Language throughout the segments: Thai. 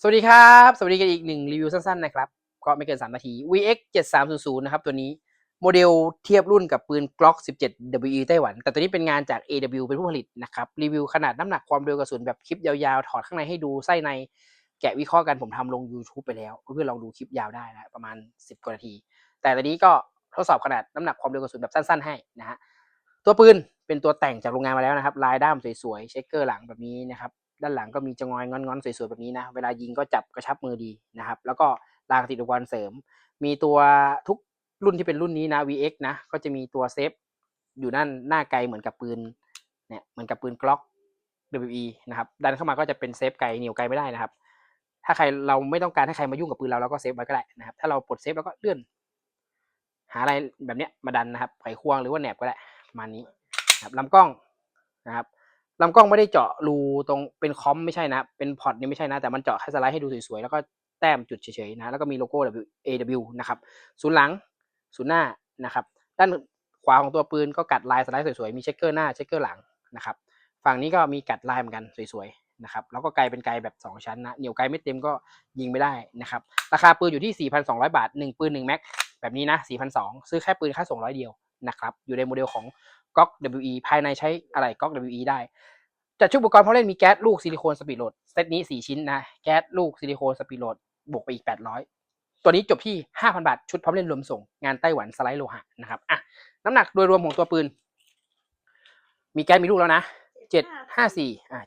สวัสดีครับ สวัสดีกันอีกหนึ่งรีวิวสั้นๆนะครับ ก็ไม่เกิน 3 นาที VX 7300นะครับตัวนี้โมเดลเทียบรุ่นกับปืน Glock 17 WE ไต้หวัน แต่ตัวนี้เป็นงานจาก AW เป็นผู้ผลิตนะครับ รีวิวขนาดน้ำหนักความเร็วกระสุนแบบคลิปยาวๆ ถอดข้างในให้ดูไส้ในแกะวิเคราะห์กันผมทำลง YouTube ไปแล้ว เพื่อนๆลองดูคลิปยาวได้นะประมาณ 10 กว่านาที แต่ตัวนี้ก็ทดสอบขนาดน้ำหนักความเร็วกระสุนแบบสั้น ๆ ให้นะฮะตัวปืนเป็นตัวแต่งจากโรงงานมาแล้วนะครับลายด้ามสวยๆเช็คเกอร์หลังแบบนี้นะครับ ด้านหลังก็มีจงอยงอนๆ สวยๆ แบบนี้นะ เวลายิงก็จับกระชับมือดีนะครับ แล้วก็รางติดอุปกรณ์เสริม มีตัวทุกรุ่นที่เป็นรุ่นนี้นะ VX นะ ก็จะมีตัวเซฟอยู่ด้านหน้าไกลเหมือนกับปืนเนี่ยเหมือนกับปืน Glock WE นะครับดันเข้ามาก็จะเป็นเซฟไกลเหนียวไกลไม่ได้นะครับ ถ้าใครเราไม่ต้องการให้ใครมายุ่งกับปืนเราเราก็เซฟไว้ก็ได้นะครับ ถ้าเราปลดเซฟแล้วก็เลื่อน หาอะไรแบบเนี้ยมาดันนะครับไขควงหรือว่าแหนบก็ได้ประมาณนี้นะครับลำกล้องนะครับ ลำกล้องไม่ได้เจาะรูตรงเป็นคอมไม่ใช่นะ เป็นพอร์ตนี่ไม่ใช่นะ แต่มันเจาะให้สไลด์ให้ดูสวยๆ แล้วก็แต้มจุดเฉยๆนะ แล้วก็มีโลโก้ AW นะครับศูนย์หลังศูนย์หน้านะครับ ด้านขวาของตัวปืนก็กัดลายสไลด์สวยๆ มีเช็คเกอร์หน้าเช็คเกอร์หลังนะครับ ฝั่งนี้ก็มีกัดลายเหมือนกันสวยๆ นะครับ แล้วก็ไกลเป็นไกลแบบ 2 ชั้นนะ เหนียวไกลไม่เต็มก็ยิงไม่ได้นะครับ ราคาปืนอยู่ที่ 4,200 บาท 1 ปืน1แม็กแบบนี้นะ4,200ซื้อแค่ปืนค่าส่งร้อยเดียวนะครับ อยู่ในโมเดลของ GOG WE ภายในใช้อะไร GOG WE ได้จัดชุดอุปกรณ์พร้อมเล่นมีแก๊สลูกซิลิโคนสปีดโหลดเซตนี้ 4 ชิ้นนะ แก๊สลูกซิลิโคนสปีดโหลดบวกไปอีก 800 ตัวนี้จบที่ 5,000 บาท ชุดพร้อมเล่นรวมส่ง งานไต้หวันสไลด์โลหะนะครับอะน้ำหนักโดยรวมของตัวปืน มีแก๊สมีลูกแล้วนะ 754 อะ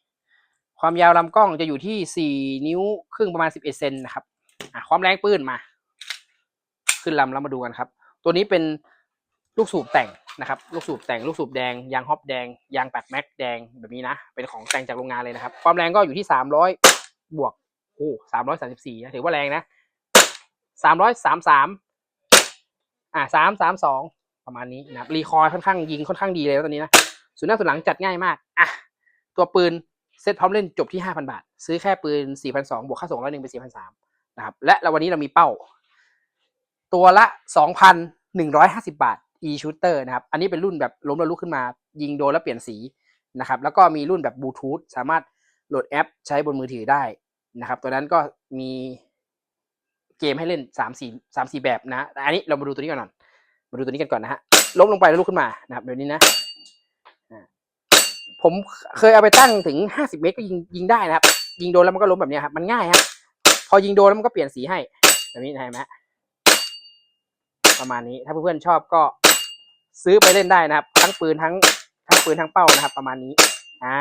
754 ความยาวลำกล้องจะอยู่ที่ 4 นิ้วครึ่งประมาณ 11 เซนนะครับอะความแรงปืนมา ขึ้นลำแล้วมาดูกันครับ ตัวนี้เป็น ลูกสูบแต่งนะครับ ลูกสูบแต่งลูกสูบแดง ยางฮอปแดง ยางแปดแม็กแดงแบบนี้นะ เป็นของแต่งจากโรงงานเลยนะครับ ความแรงก็อยู่ที่สามร้อยบวกโอ้สามร้อยสามสิบสี่นะถือว่าแรงนะสามร้อยสามสามอ่าสามสามสองประมาณนี้นะครับรีคอยค่อนข้างยิงค่อนข้างดีเลยตัวนี้นะส่วนหน้าส่วนหลังจัดง่ายมากอะตัวปืนเซ็ตพร้อมเล่นจบที่ห้าพันบาท ซื้อแค่ปืนสี่พันสองบวกค่าส่งร้อยหนึ่งเป็นสี่พันสามนะครับและเราวันนี้เรามีเป้า ตัวละ 2,150 บาท e shooter นะครับ อันนี้เป็นรุ่นแบบล้มแล้วลุกขึ้นมา ยิงโดนแล้วเปลี่ยนสีนะครับ แล้วก็มีรุ่นแบบบลูทูธสามารถโหลดแอปใช้บนมือถือได้นะครับ ตัวนั้นก็มีเกมให้เล่น3 4 3 4แบบนะแต่อันนี้เรามาดูตัวนี้ก่อนหน่อยมาดูตัวนี้กันก่อนนะฮะล้มลงไปแล้วลุกขึ้นมานะครับแบบนี้นะผมเคยเอาไปตั้งถึง 50 เมตรก็ยิงยิงได้นะครับ ยิงโดนแล้วมันก็ล้มแบบนี้ครับมันง่ายครับพอยิงโดนแล้วมันก็เปลี่ยนสีให้แบบนี้นะเห็นไหมประมาณนี้ถ้าเพื่อนๆชอบก็ ซื้อไปเล่นได้นะครับ ทั้งปืนทั้งทั้งปืนทั้งเป้านะครับ ประมาณนี้ อ่า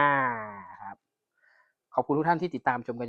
ครับ ขอบคุณทุกท่านที่ติดตามชมกัน